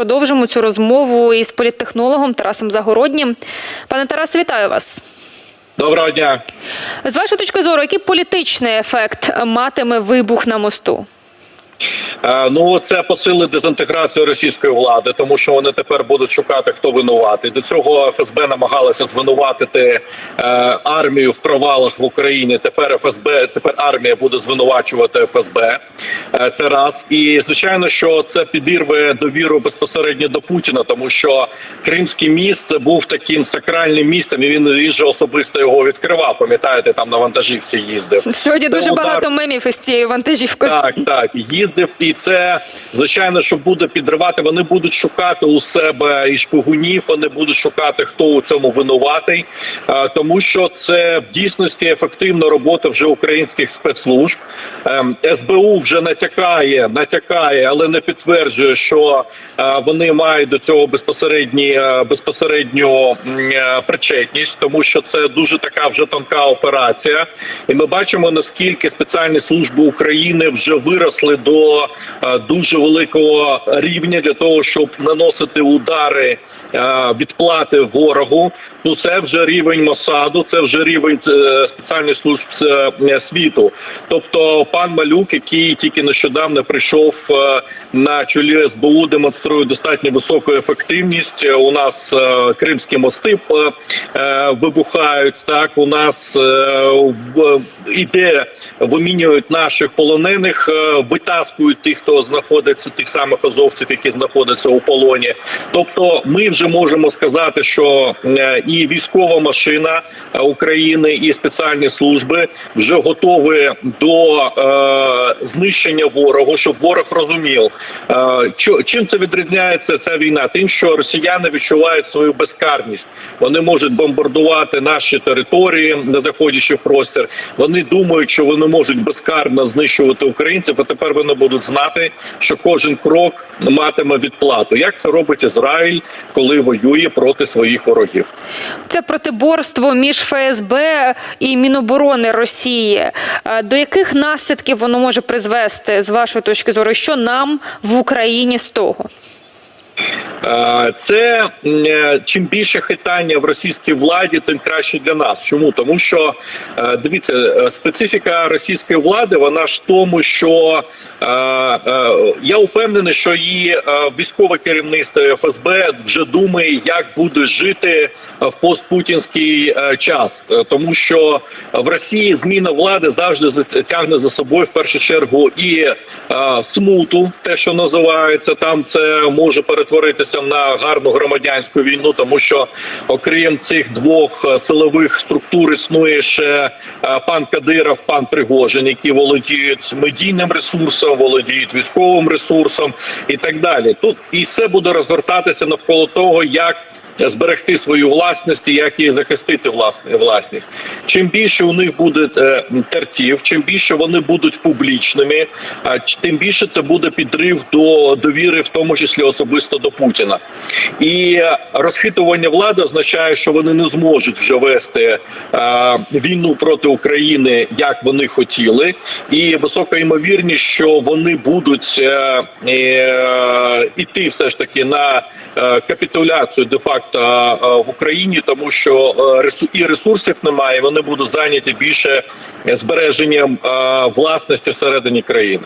продовжимо цю розмову із політтехнологом Тарасом Загороднім. Пане Тарасе, вітаю вас. Доброго дня. З вашої точки зору, який політичний ефект матиме вибух на мосту? Е, Ну це посилить дезінтеграцію російської влади, тому що вони тепер будуть шукати, хто винуватий. До цього ФСБ намагалася звинуватити е, армію в провалах в Україні. Тепер ФСБ, тепер армія буде звинувачувати ФСБ. Е, це раз. І звичайно, що це підірве довіру безпосередньо до Путіна, тому що Кримський міст був таким сакральним містом. і Він він же особисто його відкривав. Пам'ятаєте, там на вантажівці їздив. Сьогодні Це дуже удар. багато мемів із цією вантажівкою. Так, так, їздив, і це звичайно, що буде підривати. Вони будуть шукати у себе і шпигунів. Вони будуть шукати, хто у цьому винуватий, тому що це в дійсності ефективна робота вже українських спецслужб. Ем, СБУ вже натякає, натякає, але не підтверджує, що е, вони мають до цього безпосередні е, безпосередню е, причетність, тому що це дуже така вже тонка операція, і ми бачимо наскільки спеціальні служби України вже виросли до дуже великого рівня для того, щоб наносити удари. е, Відплати ворогу, ну це вже рівень Мосаду, це вже рівень е, спеціальних служб е, світу. Тобто, пан Малюк, який тільки нещодавно прийшов е, на чолі СБУ, демонструє достатньо високу ефективність. Е, У нас е, кримські мости е, е, вибухають. Так у нас е, в- іде вимінюють наших полонених, е, витаскують тих, хто знаходиться, тих самих азовців, які знаходяться у полоні. Тобто, ми вже можемо сказати, що е, і військова машина е, України, і спеціальні служби вже готові до е, знищення ворогу, щоб ворог розумів, е, чим це відрізняється ця війна, тим, що росіяни відчувають свою безкарність. Вони можуть бомбардувати наші території, не заходячи в простір. Вони думають, що вони можуть безкарно знищувати українців. А тепер вони будуть знати, що кожен крок матиме відплату. Як це робить Ізраїль, коли воює проти своїх ворогів? Це протиборство між ФСБ і Міноборони Росії. Е, До яких наслідків воно може призвести з вашої точки зору? Що нам в Україні з того? Е, Це е, чим більше хитання в російській владі, тим краще для нас. Чому тому, що е, дивіться, специфіка російської влади, вона ж тому, що я впевнений, що її військове керівництво ФСБ вже думає, як буде жити в постпутінський час, тому що в Росії зміна влади завжди за- тягне за собою в першу чергу і смуту, те, що називається, там це може перетворитися на гарну громадянську війну, тому що окрім цих двох е, силових структур існує ще е, пан Кадиров, пан Пригожин, які володіють медійним ресурсом, володіють військовим ресурсом і так далі. Тут і все буде розгортатися навколо того, як зберегти свою власність і як її захистити власність. Чим більше у них буде е, терців, чим більше вони будуть публічними, тим більше це буде підрив до довіри, в тому числі особисто до Путіна. І розхитування влади означає, що вони не зможуть вже вести е, війну проти України, як вони хотіли, і висока ймовірність, що вони будуть е, іти все ж таки на капітуляцію де факто в Україні, тому що е, і ресурсів немає. Вони будуть зайняті більше збереженням е, власності всередині країни.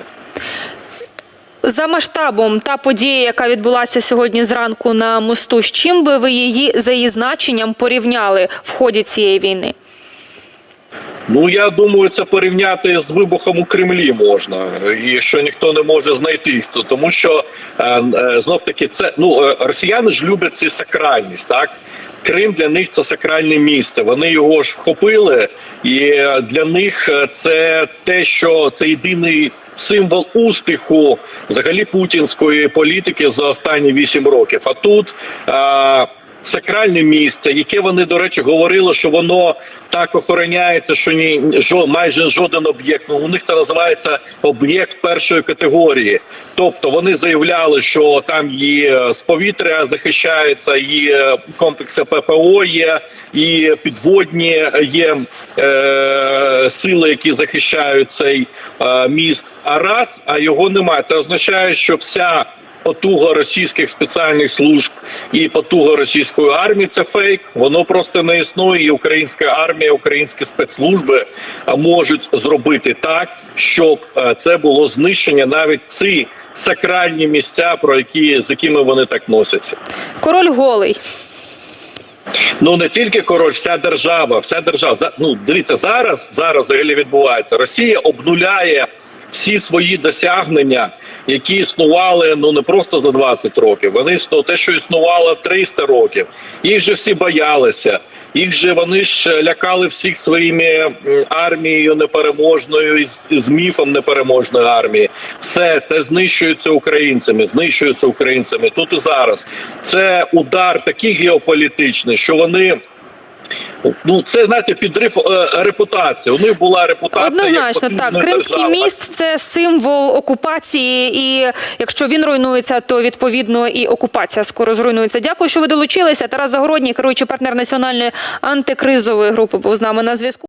За масштабом та подія, яка відбулася сьогодні зранку на мосту, з чим би ви її за її значенням порівняли в ході цієї війни? Ну я думаю, це порівняти з вибухом у Кремлі можна, і що ніхто не може знайти хто, тому що е, е, знов таки це ну е, росіяни ж люблять цю сакральність, так. Крим для них це сакральне місце. Вони його ж вхопили, і для них це те, що це єдиний символ успіху взагалі путінської політики за останні вісім років. А тут е, сакральне місце, яке вони, до речі, говорили, що воно так охороняється, що ні жо, майже жоден об'єкт. Ну, у них це називається об'єкт першої категорії. Тобто вони заявляли, що там і з повітря захищається, і е, комплекси ППО є, і підводні є е, сили, які захищають цей е, міст. А раз, а його немає. Це означає, що вся потуга російських спеціальних служб і потуга російської армії це фейк. Воно просто не існує. І українська армія, українські спецслужби а, можуть зробити так, щоб е, це було знищення навіть ці сакральні місця, про які з якими вони так носяться. Король голий. Ну не тільки король, вся держава, вся держава. За- Ну дивіться, зараз зараз взагалі відбувається. Росія обнуляє всі свої досягнення, які існували ну не просто за 20 років. Вони те, що існувало 300 років. Їх же всі боялися. Їх же вони ж лякали всіх своїми армією непереможною з міфом непереможної армії. Все це знищується українцями, знищується українцями тут і зараз. Це удар такий геополітичний, що вони. Ну, це знаєте, підрив е, репутації. У них була репутація Однозначно, як так. Кримський держава. міст це символ окупації, і якщо він руйнується, то відповідно і окупація скоро зруйнується. Дякую, що ви долучилися. Тарас Загородній, керуючий партнер національної антикризової групи, був з нами на зв'язку.